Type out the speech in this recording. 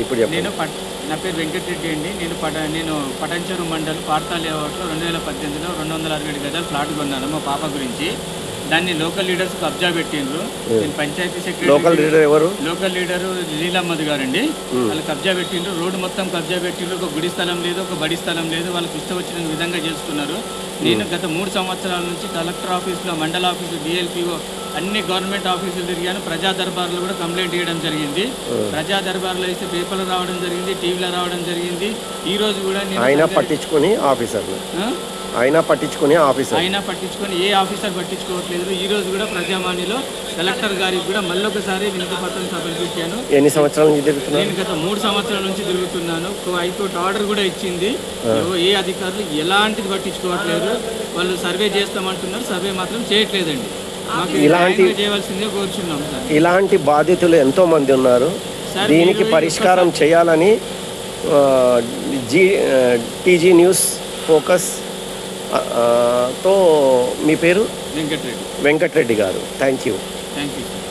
ఇప్పుడు నేను పట్ నా పేరు వెంకటరెడ్డి అండి. నేను పట నేను పటంచెరు మండల్ పార్తా లేఅవుట్లో రెండు వేల పద్దెనిమిదిలో రెండు వందల అరవై ఏడు గజాలు ఫ్లాట్ కొన్నాను మా పాప గురించి. దాన్ని లోకల్ లీడర్స్ కబ్జా పెట్టిండ్రు. నేను పంచాయతీ లోకల్ సెక్రటరీ లీడర్ ఎవరు? లోకల్ లీడరు లీలమ్మద్ గారండి. వాళ్ళు కబ్జా పెట్టిండ్రు. రోడ్డు మొత్తం కబ్జా పెట్టిండ్రు. ఒక గుడి స్థలం లేదు ఒక బడి స్థలం లేదు. వాళ్ళకి ఇష్టం వచ్చిన విధంగా చేసుకున్నారు. నేను గత మూడు సంవత్సరాల నుంచి కలెక్టర్ ఆఫీస్లో మండల ఆఫీసు డిఎల్పిఓ అన్ని గవర్నమెంట్ ఆఫీసులు తిరిగాను. ప్రజా దర్బార్లో కూడా కంప్లైంట్ ఇవ్వడం జరిగింది. ప్రజా దర్బార్లో అయితే పేపర్లు రావడం జరిగింది టీవీలో రావడం జరిగింది. ఈ రోజు కూడా నేను పట్టించుకొని ఆఫీసర్లు. ఆ? ఆయన పట్టించుకొని ఆఫీసర్. అయినా పట్టించుకొని ఏ ఆఫీసర్ పట్టించుకోవట్లేదు. ఈ రోజు కూడా ప్రజావాణిలో కలెక్టర్ గారికి కూడా మళ్ళొకసారి వినతి పత్రం సమర్పించాను. ఎన్ని సంవత్సరాల నుంచి నేను గత మూడు సంవత్సరాల నుంచి తిరుగుతున్నాను. హైకోర్టు ఆర్డర్ కూడా ఇచ్చింది. ఏ అధికారులు ఎలాంటిది పట్టించుకోవట్లేదు. వాళ్ళు సర్వే చేస్తామంటున్నారు. సర్వే మాత్రం చేయట్లేదండి. ఇలాంటి- చేయవలసిందే కోరుచున్నాం ఇలాంటి బాధితులు ఎంతో మంది ఉన్నారు. దీనికి పరిష్కారం చేయాలని జీ టీజీ న్యూస్ ఫోకస్ తో మీ పేరు? వెంకటరెడ్డి. వెంకటరెడ్డి గారు. Thank you. Thank you